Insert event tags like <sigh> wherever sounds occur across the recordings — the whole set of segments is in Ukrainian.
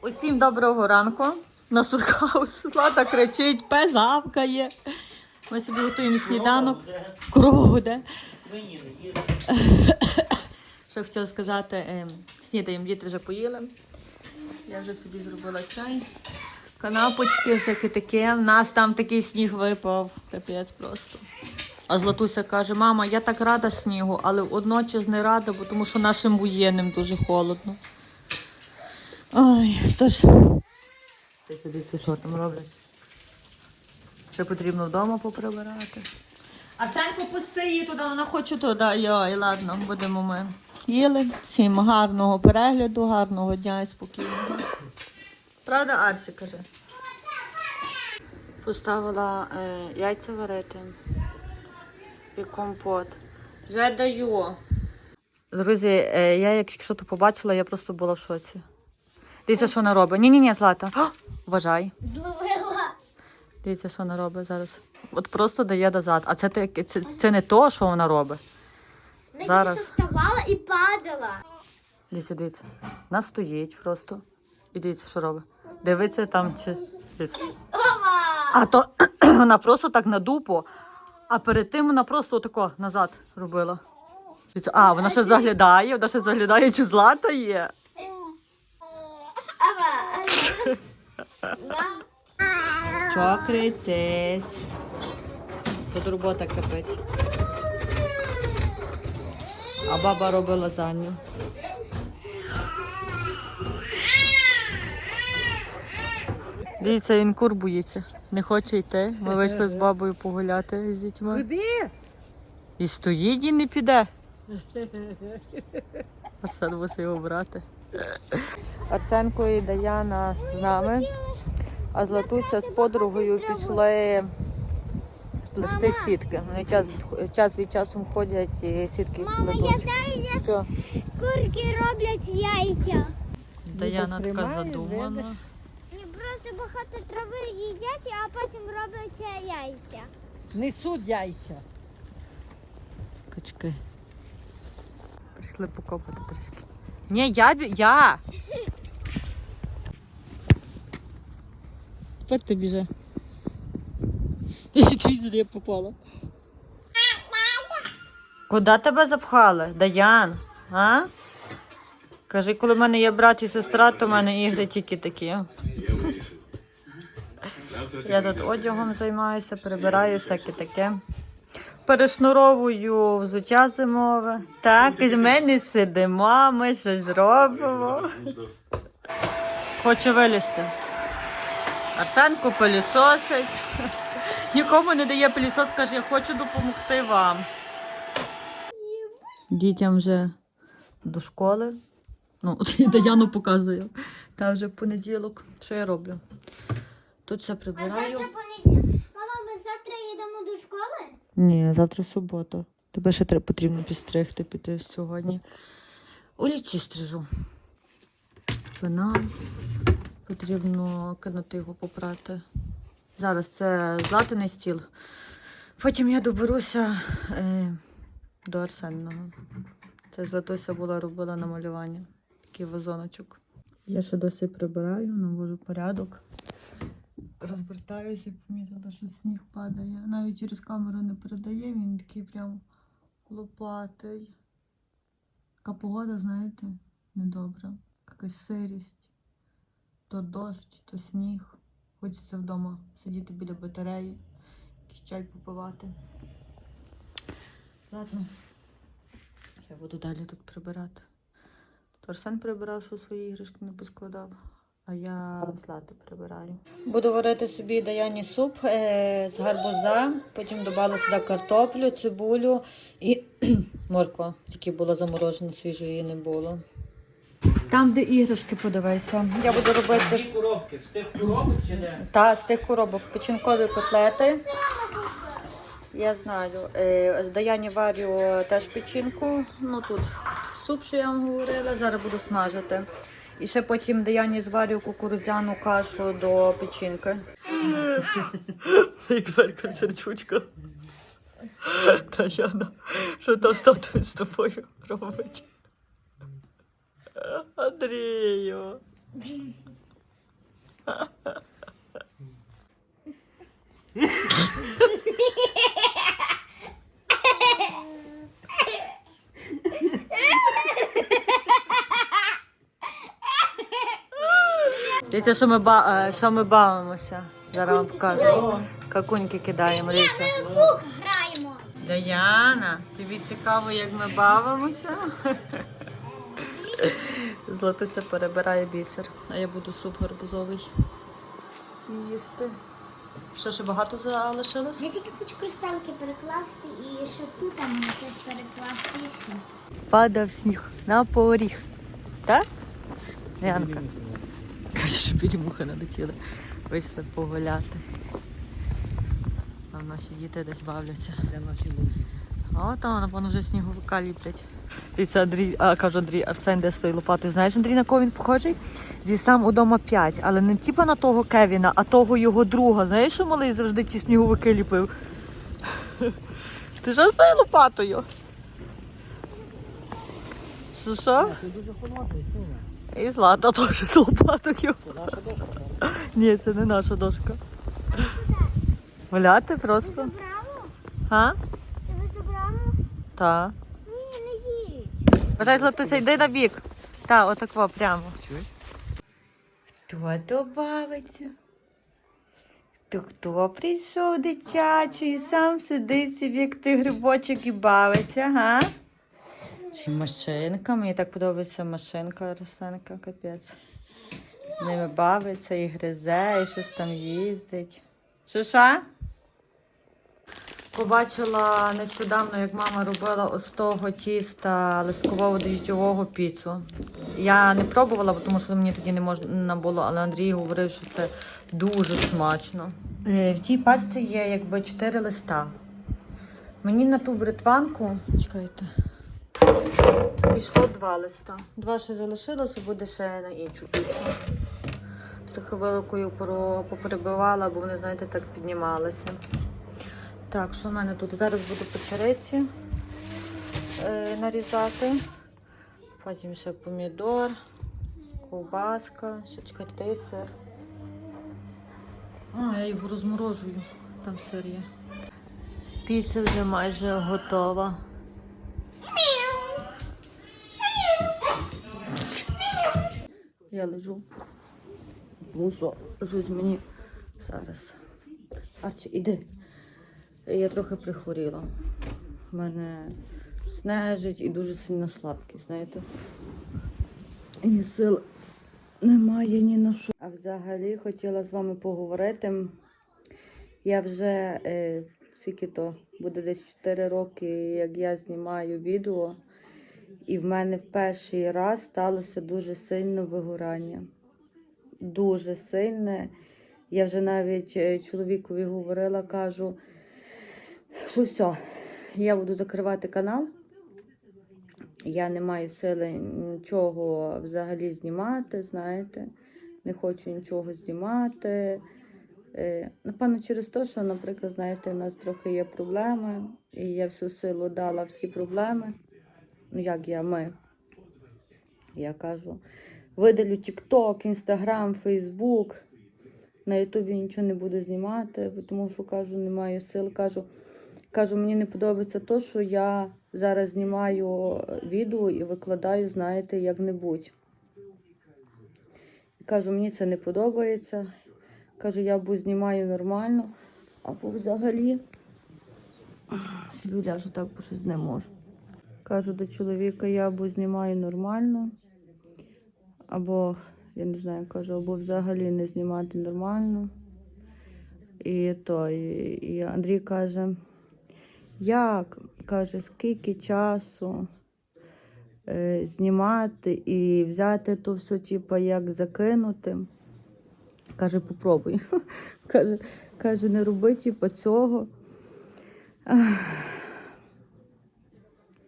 Усім доброго ранку. На судхаус Злата кричить, пес гавкає. Ми собі готуємо сніданок. Кров гуде. Що хотіла сказати, е, снідаємо, діти вже поїли. Я вже собі зробила чай. Канапочки, всяке таке. У нас там такий сніг випав. Капець просто. А Златуся каже, мама, я так рада снігу, але водночас не рада, бо тому що нашим воєнним дуже холодно. Ой, тож. Дивіться, що там роблять. Ще потрібно вдома поприбирати. Арсенко пусти туди, вона хоче туди. Йой, ладно, будемо ми. Їли. Всім гарного перегляду, гарного дня і спокійного. Правда, Арсі каже? Поставила е, яйця варити і компот. Вже даю. Друзі, е, я якщо то побачила, я просто була в шоці. Дивіться, що вона робить. Ні-ні, ні, Злата. О, вважай. Зловила. Дивіться, що вона робить зараз. От просто дає назад. А це, те- це, це не то, що вона робить. Вона Зараз. тільки що вставала і падала. Дивіться, дивіться. Вона стоїть просто. І дивіться, що робить. Дивиться там чи. Дивіться. А то <clears throat> вона просто так на дупу, а перед тим вона просто отако назад робила. А, вона ще заглядає, вона ще заглядає, чи злата є. <laughs> Ава. Тут робота кипить. А баба робила лазанью. Дивіться, він кур боїться. Не хоче йти. Ми вийшли з бабою погуляти з дітьми. Куди? І стоїть і не піде. <laughs> Арсен мусить його брати. Арсенко і Даяна з нами, а Златуся з подругою пішли плести сітки. Вони час від, час від часу ходять і сітки Мама, я знаю, як Що? курки роблять яйця. Даяна така задумана. Просто багато трави їдять, а потім роблять яйця. Несуть яйця. Качки. Прийшли покопати трішки. Ні, я бі- я. Тепер ти біже. І ти сюди попала. Куди тебе запхали? Даян? А? Кажи, коли в мене є брат і сестра, то в мене ігри тільки такі. Я тут одягом займаюся, перебираю всяке таке. Перешнуровую взуття зимове. Так, і ми не сидимо, ми щось робимо. Хоче вилізти. Арсенко пилісосить. Нікому не дає пилісос, каже, я хочу допомогти вам. Дітям вже до школи. Ну, <laughs> Даяну показую. Та вже понеділок. Що я роблю? Тут все прибираю. понеділок. Мама, ми завтра їдемо до школи? Ні, завтра субота. Тебе ще треба потрібно підстригти піти сьогодні. У ліці стрижу. Вина. Потрібно кинути його попрати. Зараз це златаний стіл. Потім я доберуся е, до Арсенного. Це Златуся була робила намалювання. Такий вазоночок. Я ще досі прибираю, навожу порядок. Розвертаюся і помітила, що сніг падає. Навіть через камеру не передає, він такий прям лопатий. Така погода, знаєте, недобра. Якась сирість. То дощ, то сніг. Хочеться вдома сидіти біля батареї, якийсь чай попивати. Ладно, я буду далі тут прибирати. То Арсен прибирав, що свої іграшки не поскладав, а я злати прибираю. Буду варити собі даяні суп е, з гарбуза, потім додала сюди картоплю, цибулю і <clears throat> морква, тільки була заморожена, свіжої не було. Там, де іграшки, подивися. Я буду робити Дві коробки. З тих коробок чи де? та з тих коробок печінкові котлети. Я знаю. Е, з Даяні варю теж печінку. Ну тут суп, що я вам говорила, зараз буду смажити. І ще потім Даяні зварю кукурудзяну кашу до печінки. <laughs> Як верка сердючка. Таяна, що з з тобою робить? Андрію. <laughs> Дивіться, що ми, ба... е, що ми бавимося. Зараз вам покажу. Какуньки кидаємо, дивіться. Пук граємо. Даяна, тобі цікаво, як ми бавимося? Златуся перебирає бісер, а я буду суп гарбузовий їсти. Що ще багато залишилось? Я тільки хочу кристалки перекласти і ще тут там щось перекласти і все. Падав сніг на поріг. Так? Янка. Каже, що білі мухи налетіли. Вийшли погуляти. А наші діти десь бавляться. Де наші лузі? О, там, напевно, вже сніговика ліплять. І це Андрій, а кажу Андрій, Арсен де з тою лопатою. Знаєш, Андрій, на кого він похожий? Зі сам удома 5, але не типа на того Кевіна, а того його друга. Знаєш, що малий завжди ті сніговики ліпив? Ти що з тою лопатою? Що що? Ти дуже холодний, Сіня. І Злата теж з лопатою. Це наша дошка. Ні, це не наша дошка. Гуляти просто. А? Ти ви забрало? Так. Ні, не їдь. Бажай, Златуся, йди на бік. Так, отако прямо. Чуєш? Хто то бавиться? То хто прийшов дитячий і сам сидить собі, як ти грибочок і бавиться, га? Чи машинка? Мені так подобається машинка Росенка, капець. З ними бавиться і гризе, і щось там їздить. Що? Побачила нещодавно, як мама робила ось того тіста лискового дріжджового піцу. Я не пробувала, тому що мені тоді не можна було, але Андрій говорив, що це дуже смачно. Е, В тій пачці є якби чотири листа. Мені на ту бритванку, чекайте, пішло два листа. Два ще залишилося, буде ще на іншу піцу. Трохи великою поперебивала, бо вони, знаєте, так піднімалися. Так, що в мене тут? Зараз буду печериці е, нарізати. Потім ще помідор, ковбаска, ще чекайте, сир. А, я його розморожую. Там сир є. Піца вже майже готова. Я лежу. Мусо, жуть мені зараз. Арчі, іди. Я трохи прихворіла. У мене снежить і дуже сильна слабкість, знаєте. Ні сил немає ні на що. А взагалі хотіла з вами поговорити. Я вже е, скільки то буде десь 4 роки, як я знімаю відео, і в мене в перший раз сталося дуже сильне вигорання. Дуже сильне. Я вже навіть е, чоловікові говорила, кажу, що все, я буду закривати канал. Я не маю сили нічого взагалі знімати, знаєте. Не хочу нічого знімати. Е, Напевно, через те, що, наприклад, знаєте, у нас трохи є проблеми, і я всю силу дала в ті проблеми. Ну, як я, ми. Я кажу, видалю TikTok, Instagram, Facebook. На Ютубі нічого не буду знімати, тому що кажу, не маю сил. Кажу, кажу, мені не подобається те, що я зараз знімаю відео і викладаю, знаєте, як-небудь. Кажу, мені це не подобається. Кажу, я або знімаю нормально, або взагалі собі ляжу так, бо щось не можу. Кажу до чоловіка, я або знімаю нормально, або, я не знаю, кажу, або взагалі не знімати нормально. І то, і, Андрій каже, як? Каже, скільки часу е, знімати і взяти то все, типу, як закинути. Каже, попробуй. <laughs> каже, каже, не роби типу, цього.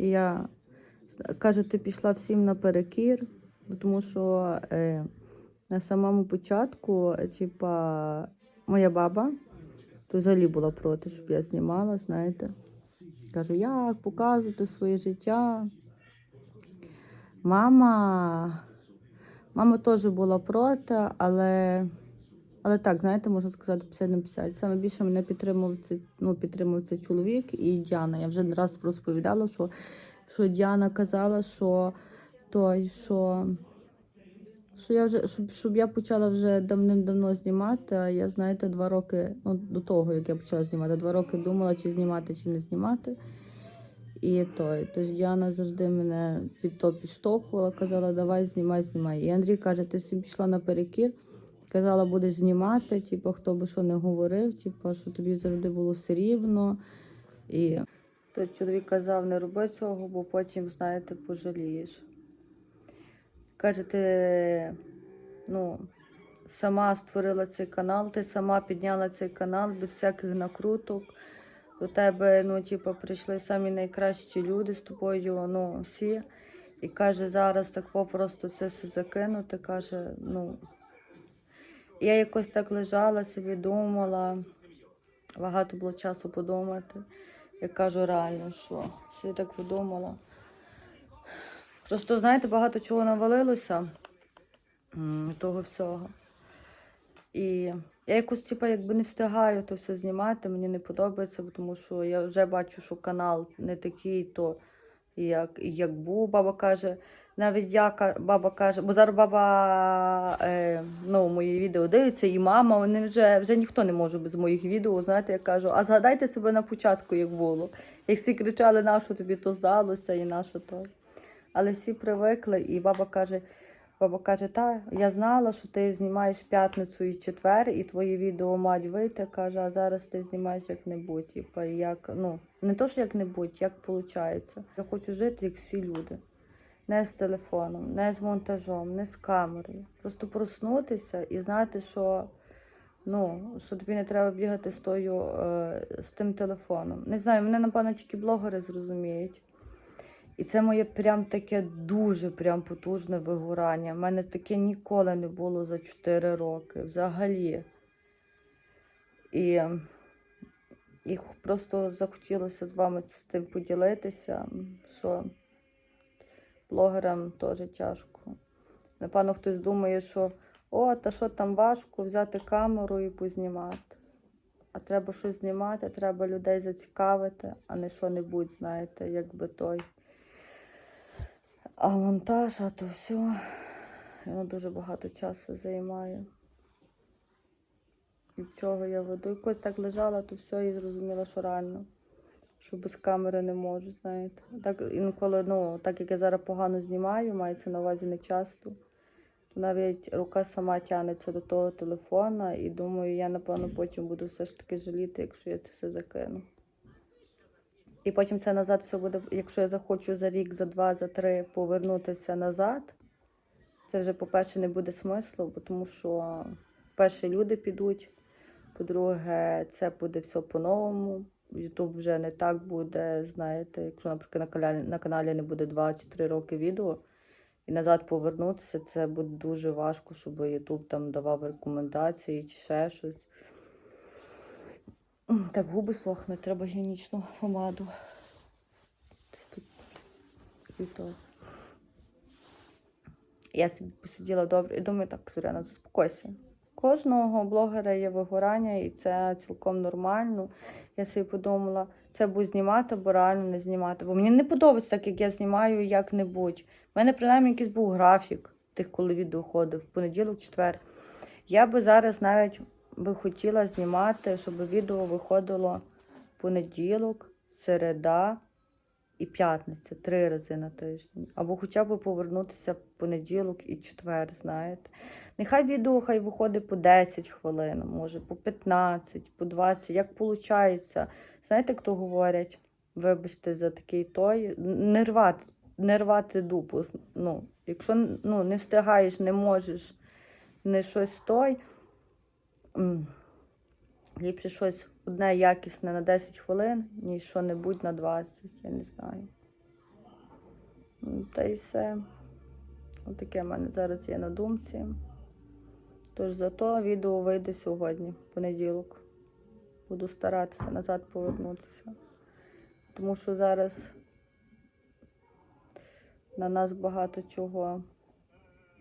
І я каже, ти пішла всім наперекір, тому що е, на самому початку, е, типа, моя баба то взагалі була проти, щоб я знімала, знаєте. Каже, як показувати своє життя. Мама, мама теж була проти, але, але так, знаєте, можна сказати, 50 на 50. Саме більше мене підтримував цей, ну, підтримував цей чоловік і Діана. Я вже не раз розповідала, що, що Діана казала, що той, що, що я вже, щоб, щоб я почала вже давним-давно знімати. Я, знаєте, два роки, ну, до того, як я почала знімати, два роки думала, чи знімати, чи не знімати. І той, тож Діана завжди мене під то підштовхувала, казала, давай знімай, знімай. І Андрій каже, ти всім пішла наперекір, казала, будеш знімати, типу, хто би що не говорив, типу, що тобі завжди було все рівно. І тож чоловік казав, не роби цього, бо потім, знаєте, пожалієш. Каже, ти ну, сама створила цей канал, ти сама підняла цей канал без всяких накруток. До тебе, ну, типу, прийшли самі найкращі люди з тобою, ну, всі. І каже, зараз так попросту це все закинути. Каже, ну. Я якось так лежала собі, думала, багато було часу подумати. Я кажу, реально, що собі так подумала. Просто, знаєте, багато чого навалилося того всього. І я якось типу, якби не встигаю то все знімати, мені не подобається, тому що я вже бачу, що канал не такий, то як, як був. Баба каже, навіть я баба каже, бо зараз баба е, ну, мої відео дивиться, і мама, вони вже, вже ніхто не може без моїх відео. Знаєте, я кажу, а згадайте себе на початку, як було. Як всі кричали, на що тобі то здалося і на що то. Але всі привикли, і баба каже, Баба каже, та я знала, що ти знімаєш п'ятницю і четвер, і твої відео мають вийти. каже, а зараз ти знімаєш як-небудь. Як, ну, не то, що як-небудь, як виходить. Я хочу жити, як всі люди. Не з телефоном, не з монтажом, не з камерою. Просто проснутися і знати, що, ну, що тобі не треба бігати з, тою, е, з тим телефоном. Не знаю, мене, напевно, тільки блогери зрозуміють. І це моє прям таке дуже прям потужне вигорання. У мене таке ніколи не було за 4 роки взагалі. І, і просто захотілося з вами з тим поділитися, що блогерам теж тяжко. Напевно, хтось думає, що о, та що там важко взяти камеру і познімати. А треба щось знімати, треба людей зацікавити, а не що-небудь, знаєте, якби той. А монтаж, а то все, воно дуже багато часу займає. Від цього я веду. Якось так лежала, то все і зрозуміла, що реально. Що без камери не можу, знаєте. Так інколи, ну, так як я зараз погано знімаю, мається на увазі не часто, то навіть рука сама тягнеться до того телефона, і думаю, я, напевно, потім буду все ж таки жаліти, якщо я це все закину. І потім це назад все буде, якщо я захочу за рік, за два, за три повернутися назад, це вже, по-перше, не буде смислу, бо тому що, перше, люди підуть, по-друге, це буде все по-новому. Ютуб вже не так буде, знаєте, якщо, наприклад, на каналі, на каналі не буде 2 чи 3 роки відео, і назад повернутися, це буде дуже важко, щоб Ютуб там давав рекомендації чи ще щось. Так, губи сохнуть, треба гігієнічну помаду. І то. Я собі посиділа добре і думаю, так, Зоряна, заспокойся. Кожного блогера є вигорання, і це цілком нормально. Я собі подумала, це буду знімати, або реально не знімати. Бо мені не подобається так, як я знімаю як-небудь. У мене принаймні якийсь був графік тих, коли відео ходив, в понеділок, четвер. Я би зараз навіть би хотіла знімати, щоб відео виходило понеділок, середа і п'ятниця, три рази на тиждень. Або хоча б повернутися в понеділок і четвер, знаєте. Нехай відео хай виходить по 10 хвилин, може, по 15, по 20, як виходить. Знаєте, як то говорять? Вибачте за такий той. Не рвати, не рвати дупу. Ну, якщо ну, не встигаєш, не можеш, не щось той. Ліпше щось одне якісне на 10 хвилин, ніж що-небудь на 20, я не знаю. Та й все. Отаке в мене зараз є на думці. Тож зато відео вийде сьогодні, понеділок. Буду старатися назад повернутися. тому що зараз на нас багато чого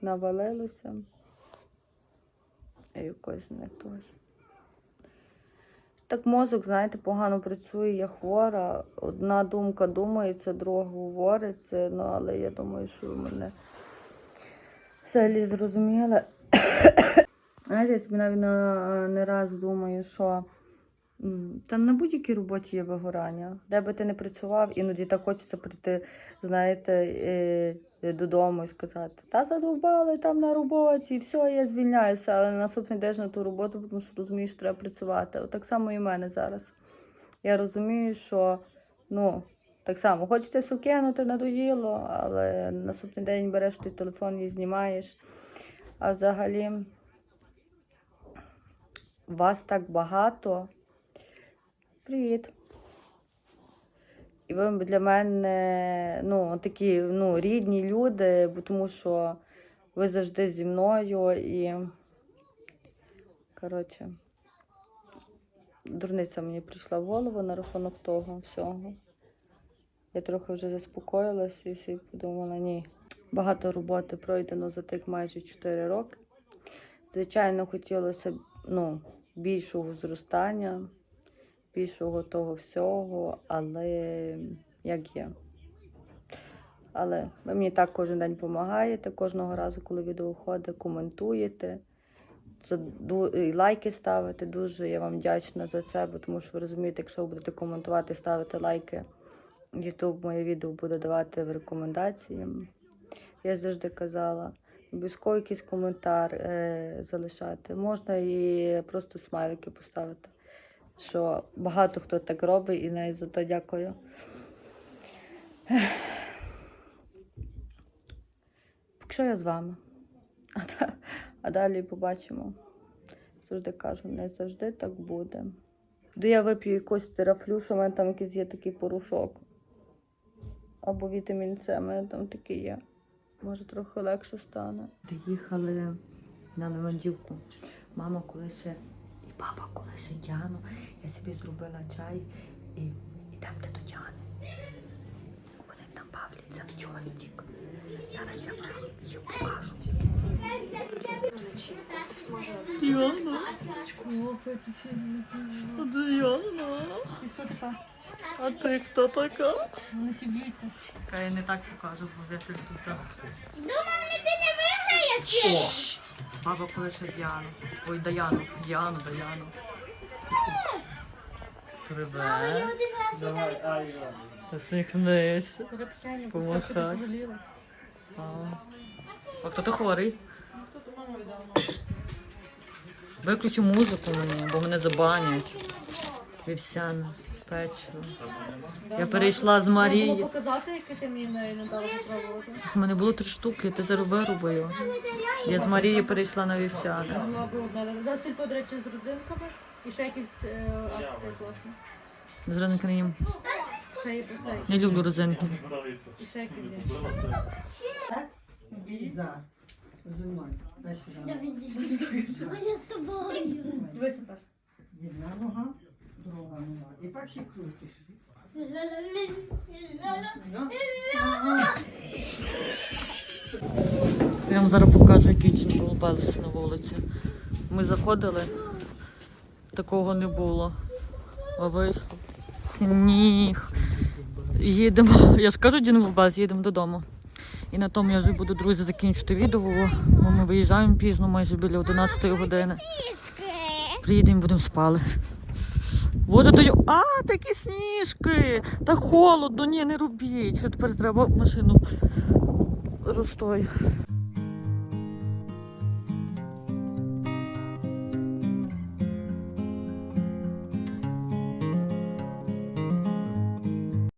навалилося. І якось не той. Так мозок, знаєте, погано працює, я хвора. Одна думка думається, друга говориться. Ну, але я думаю, що ви мене взагалі зрозуміли. Знаєте, я навіть на, не раз думаю, що та на будь-якій роботі є вигорання. Де би ти не працював, іноді так хочеться прийти, знаєте, е, додому і сказати, та задовбали там на роботі, все, я звільняюся, але наступний день на ту роботу, тому що розумієш, що треба працювати. От так само і в мене зараз. Я розумію, що ну, так само хочете все кинути надоїло, але наступний день береш той телефон і знімаєш. А взагалі вас так багато. Привіт. І ви для мене ну, такі ну, рідні люди, тому що ви завжди зі мною і. Коротше, дурниця мені прийшла в голову на рахунок того всього. Я трохи вже заспокоїлася і подумала, ні. Багато роботи пройдено за тих майже 4 роки. Звичайно, хотілося б ну, більшого зростання, більшого того всього, але як є. Але ви мені так кожен день допомагаєте, кожного разу, коли відео виходить, коментуєте. І лайки ставите. Дуже я вам вдячна за це, бо тому що ви розумієте, якщо ви будете коментувати, ставити лайки, YouTube моє відео буде давати в рекомендації. Я завжди казала, обов'язково якийсь коментар е, залишати. Можна і просто смайлики поставити. Що багато хто так робить, і навіть за то дякую. Поки що я з вами. А, а далі побачимо. Завжди кажу, не завжди так буде. Де я вип'ю якусь терафлю, що в мене там якийсь є такий порошок. Або вітамін С, в мене там такий є. Може, трохи легше стане. Доїхали на Левандівку. Мама коли ще і папа коли ще Діану, я собі зробила чай і, і там де до Діани. Вони там бавляться в чостік. Зараз я вам її покажу. Діана. Діана. А ти хто така? Вони сіб'ються. Чекай, я не так покажу, бо я тут. Думав, ти не виграєш. Баба колише Діану. Ой, Даяну. Діану, Даяну. Мама, я один раз ай. Посміхнись. Перепечення, Помахай. що ти пожаліла. А. а хто ти хворий? Мама віддала? Виключи музику мені, бо мене забанять. Вівсяне, печиво. Я перейшла з Марії. було показати, яке ти мені не не дала попробувати. У мене було три штуки, ти зараз вирубаю. Я з Марії перейшла на вівсяне. За сільпо, до речі, з родзинками. І ще якісь е, акції класні. З не їм. Ще є просто Не люблю розинки. І ще якісь є. Дай сюди. Я з тобою. Дивися, Паш. Одна нога, друга нога. І так ще крутиш. Я вам зараз покажу, який джингл белс на вулиці. Ми заходили, такого не було. А вийшло. Сніг. Їдемо. Я ж кажу джингл белс, їдемо додому. І на тому я вже буду, друзі, закінчити відео, бо ми виїжджаємо пізно, майже біля 11 години. Приїдемо, будемо спали. Вода даю. А, такі сніжки! Та холодно, ні, не робіть. Що тепер треба машину розстой.